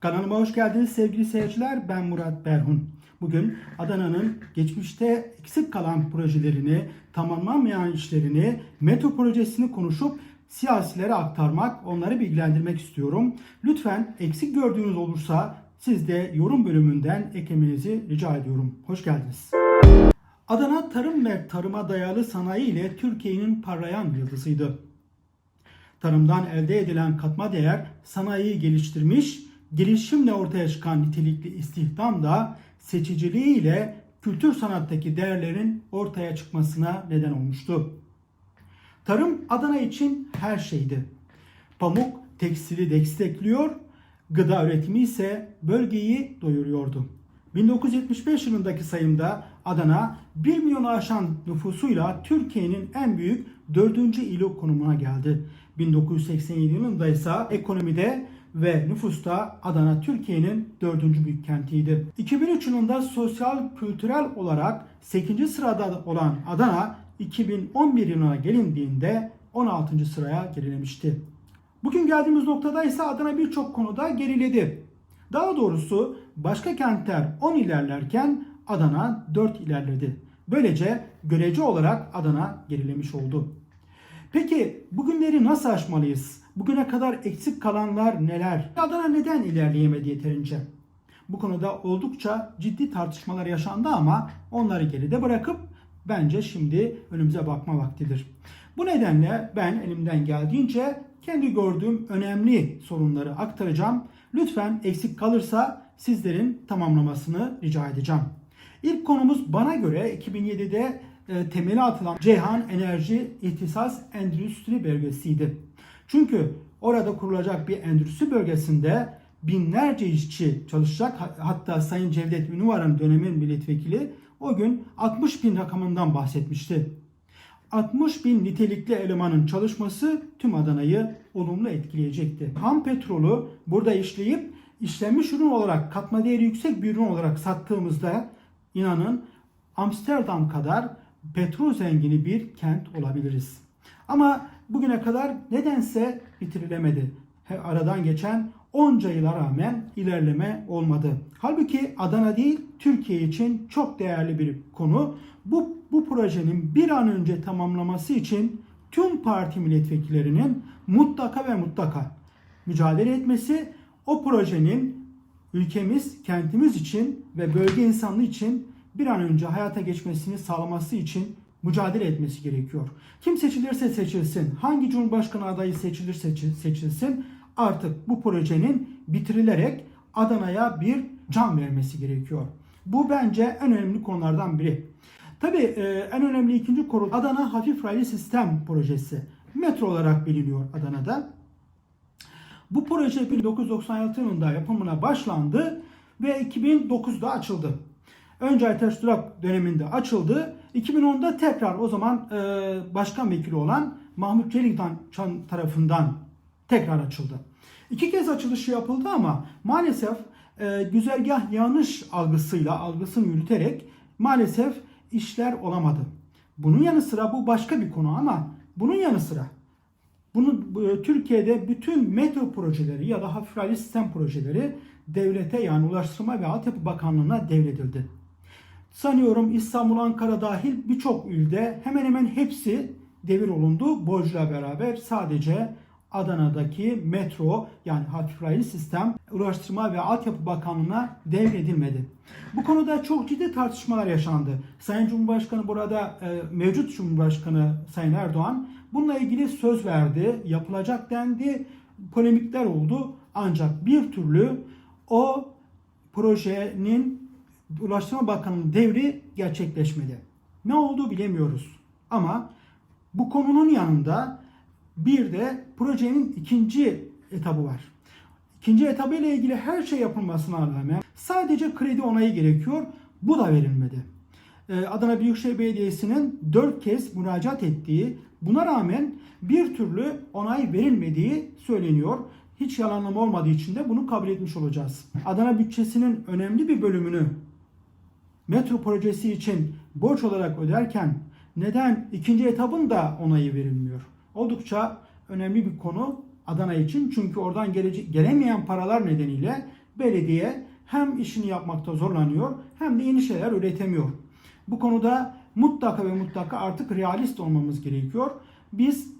Kanalıma hoş geldiniz sevgili seyirciler. Ben Murat Berhun. Bugün Adana'nın geçmişte eksik kalan projelerini, tamamlanmayan işlerini, metro projesini konuşup siyasilere aktarmak, onları bilgilendirmek istiyorum. Lütfen eksik gördüğünüz olursa siz de yorum bölümünden eklemenizi rica ediyorum. Hoş geldiniz. Adana tarım ve tarıma dayalı sanayi ile Türkiye'nin parlayan yıldızıydı. Tarımdan elde edilen katma değer sanayiyi geliştirmiş, gelişimle ortaya çıkan nitelikli istihdam da seçiciliği ile kültür sanattaki değerlerin ortaya çıkmasına neden olmuştu. Tarım Adana için her şeydi. Pamuk tekstili destekliyor, gıda üretimi ise bölgeyi doyuruyordu. 1975 yılındaki sayımda Adana 1 milyonu aşan nüfusuyla Türkiye'nin en büyük 4. ili konumuna geldi. 1987 yılında ise ekonomide ve nüfusta Adana Türkiye'nin 4. büyük kentiydi. 2003 yılında sosyal kültürel olarak 8. sırada olan Adana 2011 yılına gelindiğinde 16. sıraya gerilemişti. Bugün geldiğimiz noktada ise Adana birçok konuda geriledi. Daha doğrusu başka kentler 10 ilerlerken Adana 4 ilerledi. Böylece görece olarak Adana gerilemiş oldu. Peki bugünleri nasıl aşmalıyız? Bugüne kadar eksik kalanlar neler? Adana neden ilerleyemedi yeterince? Bu konuda oldukça ciddi tartışmalar yaşandı ama onları geride bırakıp bence şimdi önümüze bakma vaktidir. Bu nedenle ben elimden geldiğince kendi gördüğüm önemli sorunları aktaracağım. Lütfen eksik kalırsa sizlerin tamamlamasını rica edeceğim. İlk konumuz bana göre 2007'de e, temeli atılan Ceyhan Enerji İhtisas Endüstri Bölgesi'ydi. Çünkü orada kurulacak bir endüstri bölgesinde binlerce işçi çalışacak. Hatta Sayın Cevdet Ünüvar'ın dönemin milletvekili o gün 60 bin rakamından bahsetmişti. 60 bin nitelikli elemanın çalışması tüm Adana'yı olumlu etkileyecekti. Ham petrolü burada işleyip işlenmiş ürün olarak katma değeri yüksek bir ürün olarak sattığımızda inanın Amsterdam kadar petrol zengini bir kent olabiliriz. Ama bugüne kadar nedense bitirilemedi. Aradan geçen onca yıla rağmen ilerleme olmadı. Halbuki Adana değil Türkiye için çok değerli bir konu. Bu, bu projenin bir an önce tamamlaması için tüm parti milletvekillerinin mutlaka ve mutlaka mücadele etmesi o projenin ülkemiz, kentimiz için ve bölge insanlığı için bir an önce hayata geçmesini sağlaması için mücadele etmesi gerekiyor. Kim seçilirse seçilsin, hangi cumhurbaşkanı adayı seçilirse seçilsin artık bu projenin bitirilerek Adana'ya bir can vermesi gerekiyor. Bu bence en önemli konulardan biri. Tabii en önemli ikinci konu Adana Hafif Raylı Sistem Projesi. Metro olarak biliniyor Adana'da. Bu proje 1996 yılında yapımına başlandı ve 2009'da açıldı. Önce Aytaş Durak döneminde açıldı. 2010'da tekrar o zaman e, başkan vekili olan Mahmut Çeliktan tarafından tekrar açıldı. İki kez açılışı yapıldı ama maalesef e, güzergah yanlış algısıyla algısını yürüterek maalesef işler olamadı. Bunun yanı sıra bu başka bir konu ama bunun yanı sıra bunun Türkiye'de bütün metro projeleri ya da hafif sistem projeleri devlete yani Ulaştırma ve Altyapı Bakanlığı'na devredildi. Sanıyorum İstanbul, Ankara dahil birçok ilde hemen hemen hepsi devir olundu. Borcuyla beraber sadece Adana'daki metro yani hafif raylı sistem Ulaştırma ve Altyapı Bakanlığı'na devredilmedi. Bu konuda çok ciddi tartışmalar yaşandı. Sayın Cumhurbaşkanı burada e, mevcut Cumhurbaşkanı Sayın Erdoğan bununla ilgili söz verdi, yapılacak dendi, polemikler oldu. Ancak bir türlü o projenin Ulaştırma Bakanı'nın devri gerçekleşmedi. Ne oldu bilemiyoruz. Ama bu konunun yanında bir de projenin ikinci etabı var. İkinci etabı ile ilgili her şey yapılmasına rağmen sadece kredi onayı gerekiyor. Bu da verilmedi. Adana Büyükşehir Belediyesi'nin 4 kez müracaat ettiği, buna rağmen bir türlü onay verilmediği söyleniyor. Hiç yalanlama olmadığı için de bunu kabul etmiş olacağız. Adana bütçesinin önemli bir bölümünü metro projesi için borç olarak öderken neden ikinci etabın da onayı verilmiyor? Oldukça önemli bir konu Adana için çünkü oradan gelecek, gelemeyen paralar nedeniyle belediye hem işini yapmakta zorlanıyor hem de yeni şeyler üretemiyor. Bu konuda mutlaka ve mutlaka artık realist olmamız gerekiyor. Biz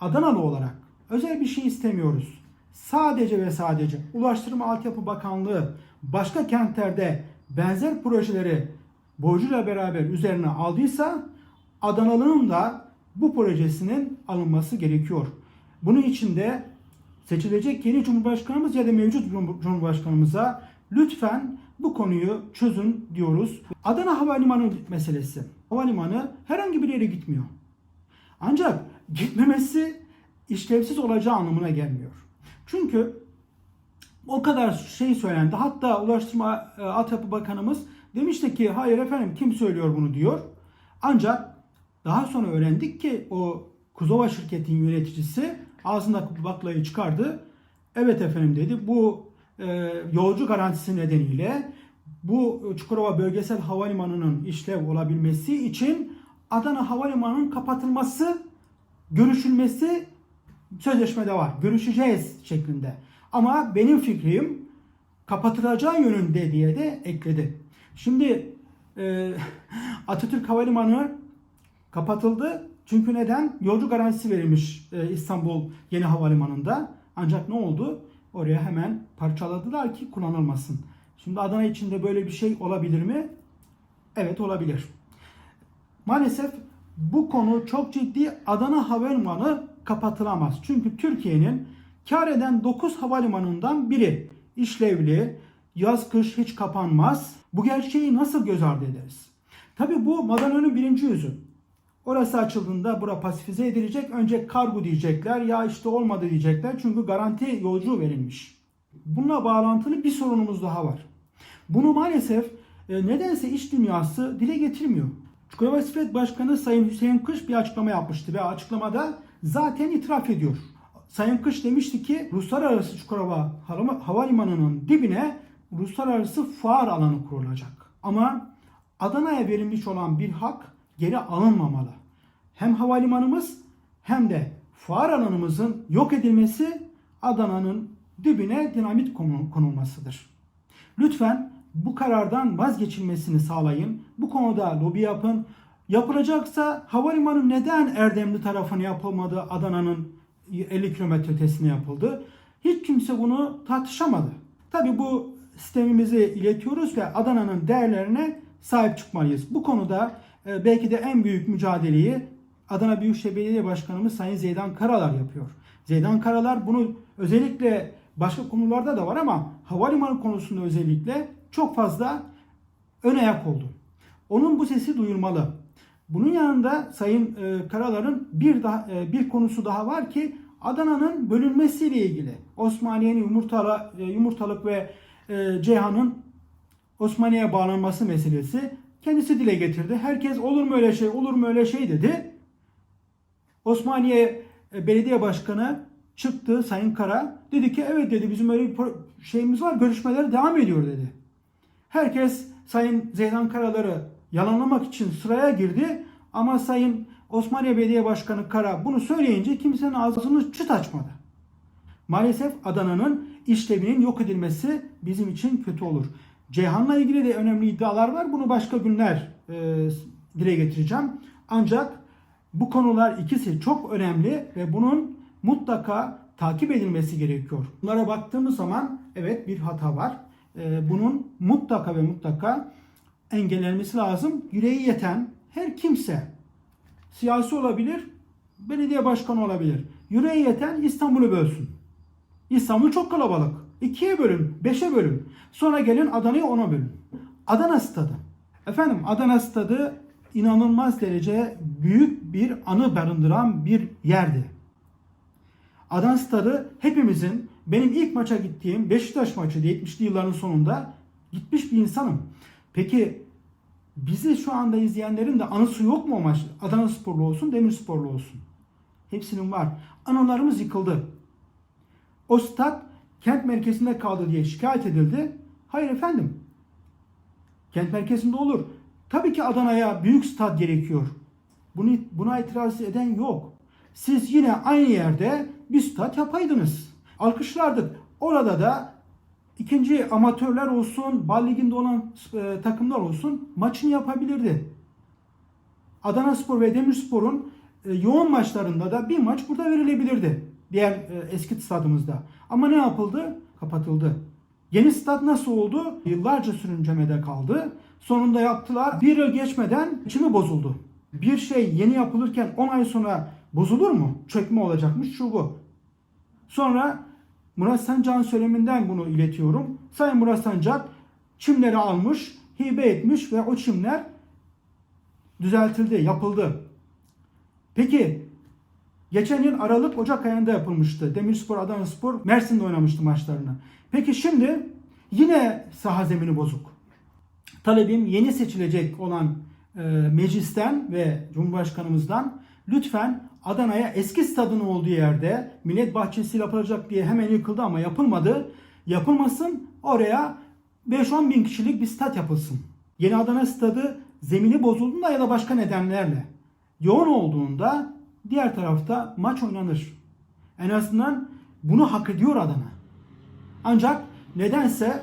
Adanalı olarak özel bir şey istemiyoruz. Sadece ve sadece Ulaştırma Altyapı Bakanlığı başka kentlerde benzer projeleri borcuyla beraber üzerine aldıysa Adanalı'nın da bu projesinin alınması gerekiyor. Bunun için de seçilecek yeni Cumhurbaşkanımız ya da mevcut Cumhur- Cumhurbaşkanımıza lütfen bu konuyu çözün diyoruz. Adana Havalimanı meselesi. Havalimanı herhangi bir yere gitmiyor. Ancak gitmemesi işlevsiz olacağı anlamına gelmiyor. Çünkü o kadar şey söylendi. Hatta Ulaştırma e, Altyapı Bakanımız demişti ki hayır efendim kim söylüyor bunu diyor. Ancak daha sonra öğrendik ki o Kuzova şirketin yöneticisi ağzındaki baklayı çıkardı. Evet efendim dedi bu e, yolcu garantisi nedeniyle bu Çukurova Bölgesel Havalimanı'nın işlev olabilmesi için Adana Havalimanı'nın kapatılması, görüşülmesi sözleşmede var. Görüşeceğiz şeklinde. Ama benim fikrim kapatılacağı yönünde diye de ekledi. Şimdi e, Atatürk Havalimanı kapatıldı. Çünkü neden? Yolcu garantisi verilmiş e, İstanbul Yeni Havalimanı'nda. Ancak ne oldu? Oraya hemen parçaladılar ki kullanılmasın. Şimdi Adana içinde böyle bir şey olabilir mi? Evet olabilir. Maalesef bu konu çok ciddi. Adana Havalimanı kapatılamaz. Çünkü Türkiye'nin kar eden 9 havalimanından biri işlevli, yaz kış hiç kapanmaz. Bu gerçeği nasıl göz ardı ederiz? Tabi bu Madana'nın birinci yüzü. Orası açıldığında bura pasifize edilecek. Önce kargo diyecekler ya işte olmadı diyecekler. Çünkü garanti yolcu verilmiş. Bununla bağlantılı bir sorunumuz daha var. Bunu maalesef e, nedense iş dünyası dile getirmiyor. Çukurova İsmet Başkanı Sayın Hüseyin Kış bir açıklama yapmıştı ve açıklamada zaten itiraf ediyor. Sayın Kış demişti ki uluslararası Çukurova Hava- Havalimanı'nın dibine uluslararası fuar alanı kurulacak. Ama Adana'ya verilmiş olan bir hak geri alınmamalı. Hem havalimanımız hem de fuar alanımızın yok edilmesi Adana'nın dibine dinamit konu- konulmasıdır. Lütfen bu karardan vazgeçilmesini sağlayın. Bu konuda lobi yapın. Yapılacaksa havalimanı neden Erdemli tarafına yapılmadı, Adana'nın 50 kilometre ötesine yapıldı? Hiç kimse bunu tartışamadı. Tabi bu sistemimizi iletiyoruz ve Adana'nın değerlerine sahip çıkmalıyız. Bu konuda e, belki de en büyük mücadeleyi Adana Büyükşehir Belediye Başkanımız Sayın Zeydan Karalar yapıyor. Zeydan Karalar bunu özellikle başka konularda da var ama havalimanı konusunda özellikle çok fazla ön ayak oldu. Onun bu sesi duyulmalı. Bunun yanında Sayın e, Karalar'ın bir daha e, bir konusu daha var ki Adana'nın bölünmesiyle ilgili. Osmaniye'nin yumurtalı, yumurtalık ve e, Ceyhan'ın Osmaniye'ye bağlanması meselesi kendisi dile getirdi. Herkes olur mu öyle şey, olur mu öyle şey dedi. Osmaniye e, Belediye Başkanı çıktı Sayın Kara. Dedi ki evet dedi bizim öyle bir şeyimiz var görüşmeler devam ediyor dedi. Herkes Sayın Zeydan Karalar'ı yalanlamak için sıraya girdi. Ama Sayın Osmaniye Belediye Başkanı Kara bunu söyleyince kimsenin ağzını çıt açmadı. Maalesef Adana'nın işlevinin yok edilmesi bizim için kötü olur. Ceyhan'la ilgili de önemli iddialar var. Bunu başka günler e, dile getireceğim. Ancak bu konular ikisi çok önemli ve bunun mutlaka takip edilmesi gerekiyor. Bunlara baktığımız zaman evet bir hata var. E, bunun mutlaka ve mutlaka engellenmesi lazım. Yüreği yeten her kimse siyasi olabilir, belediye başkanı olabilir. Yüreği yeten İstanbul'u bölsün. İstanbul çok kalabalık. İkiye bölün, beşe bölün. Sonra gelin Adana'yı ona bölün. Adana stadı. Efendim Adana stadı inanılmaz derece büyük bir anı barındıran bir yerdi. Adana stadı hepimizin benim ilk maça gittiğim Beşiktaş maçıydı 70'li yılların sonunda gitmiş bir insanım. Peki bizi şu anda izleyenlerin de anısı yok mu o maç? Adana sporlu olsun, Demirsporlu olsun. Hepsinin var. Anılarımız yıkıldı. O stat kent merkezinde kaldı diye şikayet edildi. Hayır efendim. Kent merkezinde olur. Tabii ki Adana'ya büyük stat gerekiyor. Bunu, buna itiraz eden yok. Siz yine aynı yerde bir stat yapaydınız. Alkışlardık. Orada da ikinci amatörler olsun, bal liginde olan e, takımlar olsun maçını yapabilirdi. Adana Spor ve Demirspor'un e, yoğun maçlarında da bir maç burada verilebilirdi. Diğer e, eski stadımızda. Ama ne yapıldı? Kapatıldı. Yeni stat nasıl oldu? Yıllarca sürüncemede kaldı. Sonunda yaptılar. Bir yıl geçmeden içimi bozuldu. Bir şey yeni yapılırken 10 ay sonra bozulur mu? Çökme olacakmış şu bu. Sonra Murat Sancak'ın söyleminden bunu iletiyorum. Sayın Murat Sancak çimleri almış, hibe etmiş ve o çimler düzeltildi, yapıldı. Peki geçen yıl Aralık Ocak ayında yapılmıştı. Demirspor, Adanaspor Mersin'de oynamıştı maçlarını. Peki şimdi yine saha zemini bozuk. Talebim yeni seçilecek olan e, meclisten ve Cumhurbaşkanımızdan lütfen Adana'ya eski stadın olduğu yerde millet bahçesi yapılacak diye hemen yıkıldı ama yapılmadı. Yapılmasın oraya 5-10 bin kişilik bir stat yapılsın. Yeni Adana stadı zemini bozulduğunda ya da başka nedenlerle yoğun olduğunda diğer tarafta maç oynanır. En azından bunu hak ediyor Adana. Ancak nedense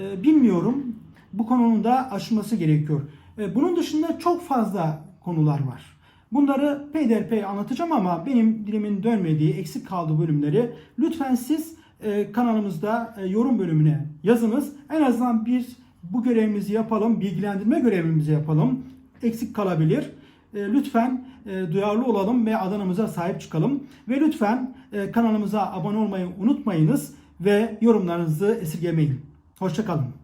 e, bilmiyorum bu konunun da aşılması gerekiyor. E, bunun dışında çok fazla konular var. Bunları peyderpey anlatacağım ama benim dilimin dönmediği, eksik kaldığı bölümleri lütfen siz e, kanalımızda e, yorum bölümüne yazınız. En azından bir bu görevimizi yapalım, bilgilendirme görevimizi yapalım. Eksik kalabilir. E, lütfen e, duyarlı olalım ve Adana'mıza sahip çıkalım. Ve lütfen e, kanalımıza abone olmayı unutmayınız ve yorumlarınızı esirgemeyin. Hoşçakalın.